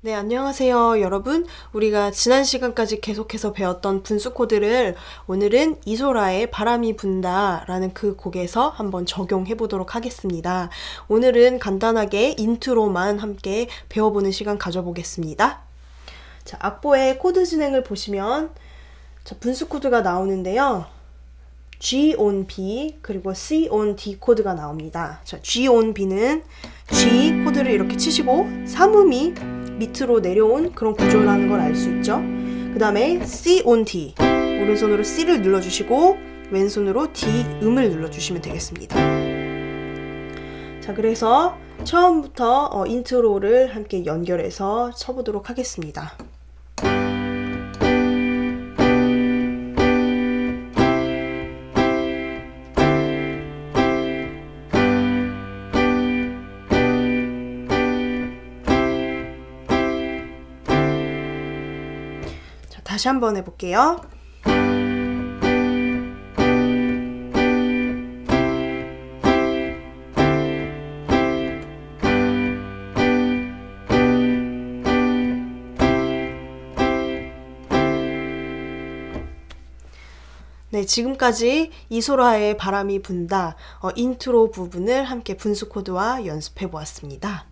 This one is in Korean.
네, 안녕하세요, 여러분. 우리가 지난 시간까지 계속해서 배웠던 분수 코드를 오늘은 이소라의 바람이 분다 라는 그 곡에서 한번 적용해 보도록 하겠습니다. 오늘은 간단하게 인트로만 함께 배워보는 시간 가져보겠습니다. 자, 악보의 코드 진행을 보시면 자, 분수 코드가 나오는데요. G on B 그리고 C on D 코드가 나옵니다. 자, G on B는 G 코드를 이렇게 치시고 삼음이 밑으로 내려온 그런 구조라는 걸 알 수 있죠. 그 다음에 C on D 오른손으로 C를 눌러주시고 왼손으로 D 음을 눌러주시면 되겠습니다. 자, 그래서 처음부터 어, 인트로를 함께 연결해서 쳐보도록 하겠습니다. 다시 한번 해볼게요. 네, 지금까지 이소라의 바람이 분다 어, 인트로 부분을 함께 분수 코드와 연습해 보았습니다.